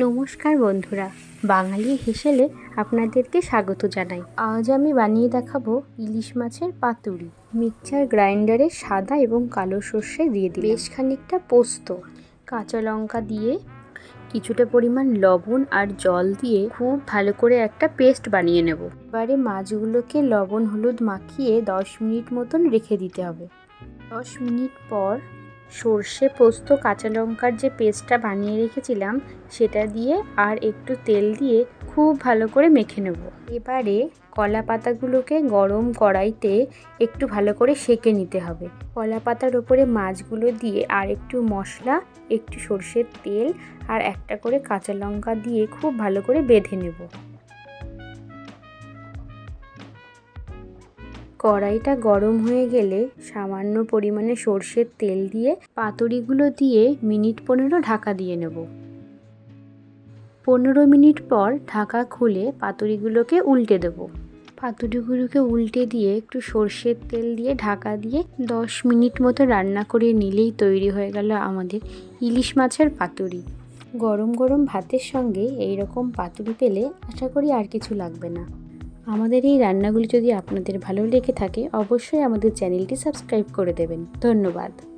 নমস্কার বন্ধুরা, বাঙালি হেসেলে আপনাদেরকে স্বাগত জানাই। আজ আমি বানিয়ে দেখাবো ইলিশ মাছের পাতুরি। মিক্সচার গ্রাইন্ডারে সাদা এবং কালো সর্ষে দিয়ে দিই বেশ খানিকটা পোস্ত, কাঁচা লঙ্কা দিয়ে কিছুটা পরিমাণ লবণ আর জল দিয়ে খুব ভালো করে একটা পেস্ট বানিয়ে নেব। এবারে মাছগুলোকে লবণ হলুদ মাখিয়ে দশ মিনিট মতন রেখে দিতে হবে। দশ মিনিট পর সর্ষে পোস্ত, কাঁচা লঙ্কার যে পেস্টটা বানিয়ে রেখেছিলাম, সেটা দিয়ে আর একটু তেল দিয়ে খুব ভালো করে মেখে নেব। এবারে কলা পাতাগুলোকে গরম কড়াইতে একটু ভালো করে সেকে নিতে হবে। কলা পাতার ওপরে মাছগুলো দিয়ে আর একটু মশলা, একটু সর্ষের তেল আর একটা করে কাঁচা লঙ্কা দিয়ে খুব ভালো করে বেঁধে নেব। কড়াইটা গরম হয়ে গেলে সামান্য পরিমাণে সর্ষের তেল দিয়ে পাতুরিগুলো দিয়ে মিনিট পনেরো ঢাকা দিয়ে নেব। পনেরো মিনিট পর ঢাকা খুলে পাতুরিগুলোকে উল্টে দেব। পাতুরিগুলোকে উল্টে দিয়ে একটু সর্ষের তেল দিয়ে ঢাকা দিয়ে দশ মিনিট মতো রান্না করে নিলেই তৈরি হয়ে গেল আমাদের ইলিশ মাছের পাতুরি। গরম গরম ভাতের সঙ্গে এই রকম পাতুরি পেলে আশা করি আর কিছু লাগবে না। আমাদের এই রান্নাগুলি যদি আপনাদের ভালো লেগে থাকে, অবশ্যই আমাদের চ্যানেলটি সাবস্ক্রাইব করে দেবেন। ধন্যবাদ।